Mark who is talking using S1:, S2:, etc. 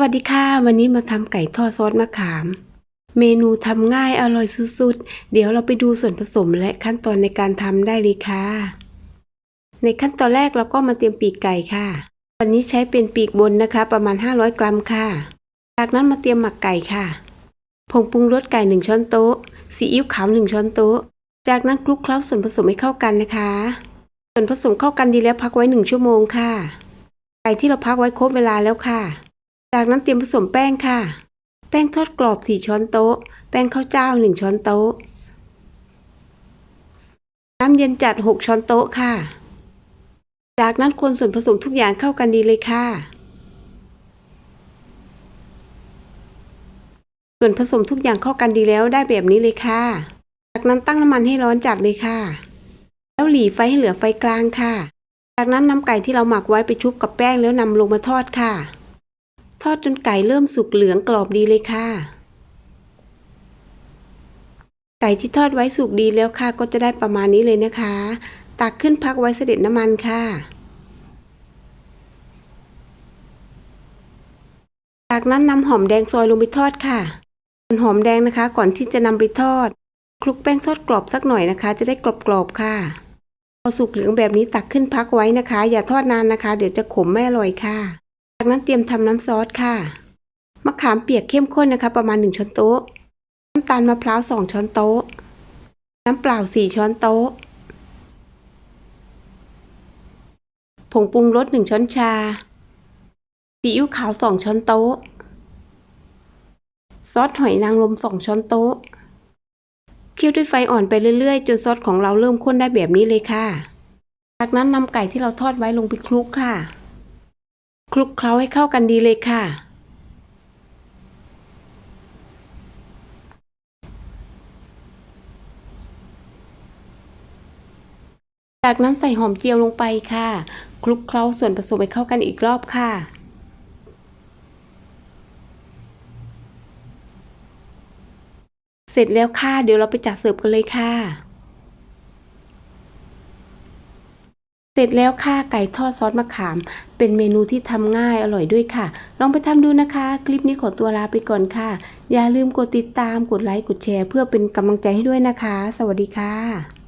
S1: วัสดีค่ะ วันนี้มาทำไก่ทอดซอสมะขาม เมนูทำง่ายอร่อยสุดๆ เดี๋ยวเราไปดูส่วนผสมและขั้นตอนในการทำได้เลยค่ะ ในขั้นตอนแรกเราก็มาเตรียมปีกไก่ค่ะ วันนี้ใช้เป็นปีกบนนะคะ ประมาณ 500 กรัมค่ะ จากนั้นมาเตรียมหมักไก่ค่ะ ผงปรุงรสไก่ 1 ช้อนโต๊ะ ซีอิ๊วขาว 1 ช้อนโต๊ะ จากนั้นคลุกเคล้าส่วนผสมให้เข้ากันนะคะ ส่วนผสมเข้ากันดีแล้วพักไว้ 1 ชั่วโมงค่ะ ไก่ที่เราพักไว้ครบเวลาแล้วค่ะ จากนั้นเตรียมผสมแป้งค่ะ แป้งทอดกรอบ 4 ช้อนโต๊ะ แป้งข้าวเจ้า 1 ช้อนโต๊ะ น้ำเย็นจัด 6 ช้อนโต๊ะค่ะ จากนั้นคนส่วนผสมทุกอย่างเข้ากันดีเลยค่ะ ส่วนผสมทุกอย่างเข้ากันดีแล้วได้แบบนี้เลยค่ะ จากนั้นตั้งน้ำมันให้ร้อนจัดเลยค่ะ แล้วหลีไฟให้เหลือไฟกลางค่ะ จากนั้นนำไก่ที่เราหมักไว้ไปชุบกับแป้งแล้วนำลงมาทอดค่ะ ทอดจนไก่เริ่มสุกเหลืองกรอบดีเลยค่ะ ไก่ที่ทอดไว้สุกดีแล้วค่ะ ก็จะได้ประมาณนี้เลยนะคะ ตักขึ้นพักไว้เสด็จน้ำมันค่ะ จากนั้นนำหอมแดงซอยลงไปทอดค่ะส่วนหอมแดงนะคะ ก่อนที่จะนำไปทอด คลุกแป้งทอดกรอบสักหน่อยนะคะ จะได้กรอบๆค่ะพอสุกเหลืองแบบนี้ตักขึ้นพักไว้นะคะ อย่าทอดนานนะคะ เดี๋ยวจะขมไม่อร่อยค่ะ จากนั้นเตรียมทำน้ำซอสค่ะ มะขามเปียกเข้มข้นนะคะ ประมาณ 1 ช้อนโต๊ะ น้ำตาลมะพร้าว 2 ช้อนโต๊ะ น้ำเปล่า 4 ช้อนโต๊ะ ผงปรุงรส 1 ช้อนชา ซีอิ๊วขาว 2 ช้อนโต๊ะ ซอสหอยนางรม 2 ช้อนโต๊ะ เคี่ยวด้วยไฟอ่อนไปเรื่อยๆ จนซอสของเราเริ่มข้นได้แบบนี้เลยค่ะ จากนั้นนำไก่ที่เราทอดไว้ลงไปคลุกค่ะ คลุกเคล้าให้เข้ากันดีเลยค่ะ จากนั้นใส่หอมเจียวลงไปค่ะ คลุกเคล้าส่วนผสมให้เข้ากันอีกรอบค่ะเสร็จแล้วค่ะ เดี๋ยวเราไปจัดเสิร์ฟกันเลยค่ะ เสร็จแล้วค่ะไก่ทอดซอสมะขาม เป็นเมนูที่ทำง่ายอร่อยด้วยค่ะ ลองไปทำดูนะคะ คลิปนี้ขอตัวลาไปก่อนค่ะ อย่าลืมกดติดตามกดไลค์กดแชร์ เพื่อเป็นกำลังใจให้ด้วยนะคะ สวัสดีค่ะ